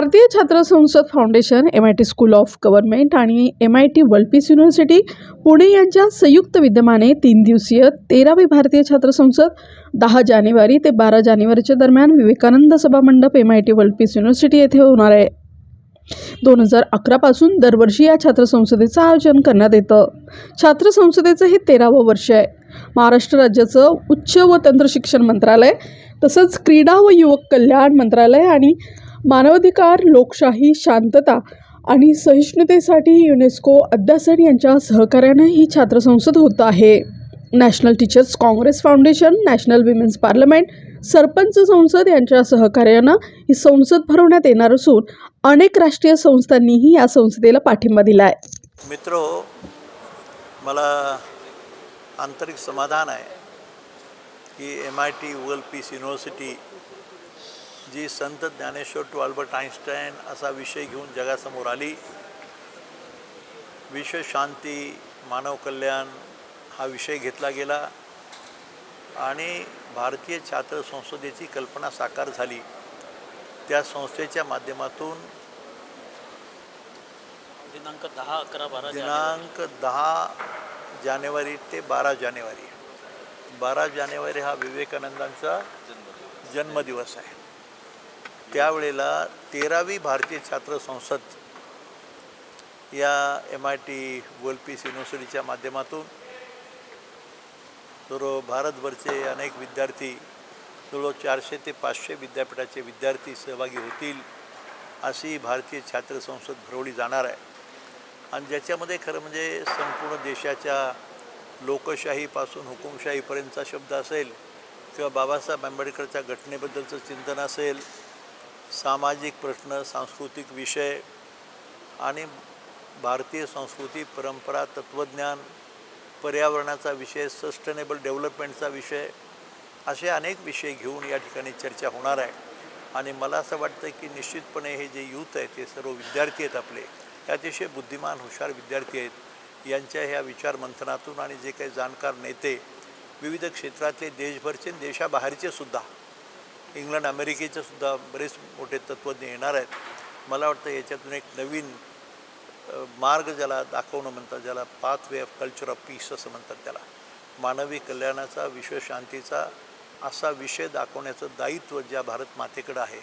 Bharatiya Chhatra Sansad foundation M I T school of government आणि M I T world peace university Pune यांच्या संयुक्त विद्यमाने तीन दिवसीय तेरावी भारतीय छात्र संसद दहा जानेवारी ते बारा जानेवारीच्या दरम्यान Vivekananda Sabha Mandap M I T world peace university येथे होणार आहे. दोन हजार अकरापासून दरवर्षी या छात्र संसदेचं आयोजन करण्यात येतं. छात्र संसदेचं हे तेरावं वर्ष आहे. महाराष्ट्र राज्याचं उच्च व तंत्रशिक्षण मंत्रालय तसंच क्रीडा व युवक कल्याण मंत्रालय आणि मानवाधिकार लोकशाही शांतता आणि सहिष्णुतेसाठी युनेस्को अद्यासन यांच्या सहकार्यानं ही छात्र संसद होत आहे. National teachers congress foundation national women's parliament Sarpanch Sansad यांच्या सहकार्यानं ही संसद भरवण्यात येणार असून अनेक राष्ट्रीय संस्थांनीही या संसदेला पाठिंबा दिला आहे मित्र मला आंतरिक समाधान आहे की M I T world peace university G Sant Dnyaneshwar to Albert Einstein असा विषय घेऊन जगासमोर आली. विश्व शांती मानव कल्याण हा विषय घेतला गेला आणि भारतीय छात्र संसदेची कल्पना साकार झाली. त्या संस्थेच्या माध्यमातून दिनांक दहा अकरा बारा दिनांक दहा जानेवारी ते बारा जानेवारी. बारा जानेवारी हा विवेकानंदांचा जन्मदिवस आहे. त्यावेळेला तेरावी भारतीय छात्र संसद या M I T world peace युनिव्हर्सिटीच्या माध्यमातून तर भारतभरचे अनेक विद्यार्थी जवळजवळ चारशे ते पाचशे विद्यापीठाचे विद्यार्थी सहभागी होतील अशी भारतीय छात्र संसद भरवली जाणार आहे. आणि ज्याच्यामध्ये खरं म्हणजे संपूर्ण देशाच्या लोकशाहीपासून हुकुमशाहीपर्यंतचा शब्द असेल किंवा बाबासाहेब आंबेडकरच्या घटनेबद्दलचं चिंतन असेल सामाजिक प्रश्न सांस्कृतिक विषय आणि भारतीय संस्कृती परंपरा तत्त्वज्ञान पर्यावरणाचा विषय सस्टेनेबल डेव्हलपमेंटचा विषय असे अनेक विषय घेऊन या ठिकाणी चर्चा होणार आहे. आणि मला असं वाटतं की निश्चितपणे हे जे यूथ आहे ते सर्व विद्यार्थी आहेत आपले हे अतिशय बुद्धिमान हुशार विद्यार्थी आहेत. यांच्या ह्या विचार मंथनातून आणि जे काही जाणकार नेते विविध क्षेत्रातले देशभरचे आणि देशाबाहेरचे सुद्धा इंग्लंड अमेरिकेचे सुद्धा बरेच मोठे तत्त्वज्ञ येणार आहेत. मला वाटतं याच्यातून एक नवीन मार्ग ज्याला दाखवणं म्हणतात ज्याला path way of culture of peace असं म्हणतात त्याला. मानवी कल्याणाचा विश्वशांतीचा असा विषय दाखवण्याचं दायित्व ज्या भारत मातेकडं आहे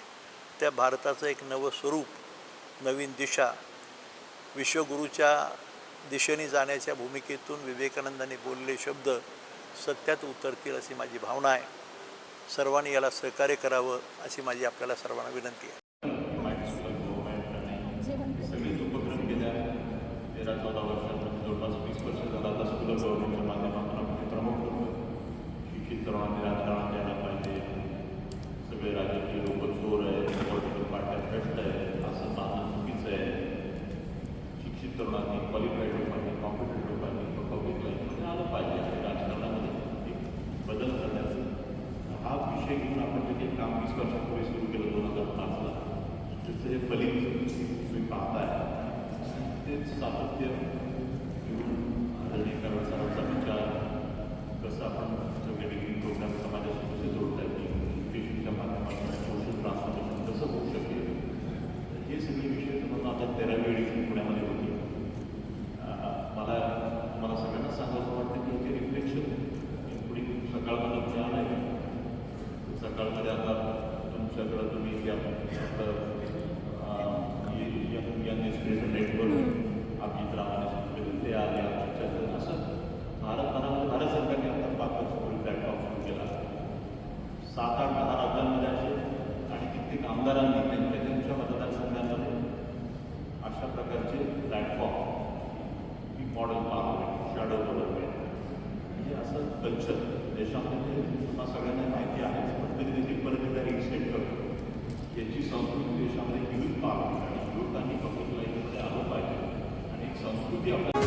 त्या भारताचं एक नवं स्वरूप नवीन दिशा विश्वगुरूच्या दिशेने जाण्याच्या भूमिकेतून विवेकानंदांनी बोललेले शब्द सत्यात उतरतील अशी माझी भावना आहे. सर्वांनी याला सहकार्य करावं अशी माझी आपल्याला सर्वांना विनंती आहे. जवळपास वीस वर्ष झाला आता स्कूल गव्हर्नमेंटच्या माध्यमातून प्रमुख हे प्रमोट शिक्षित हे काम वीस वर्षापूर्वी सुरू केलं दोन हजार पाचला. त्याचं हे फलित संस्कृती देशामध्ये युथ पार्लमेंट आणि युथ आणि पब्लिक लाईफमध्ये आलं पाहिजे आणि एक संस्कृती आपल्या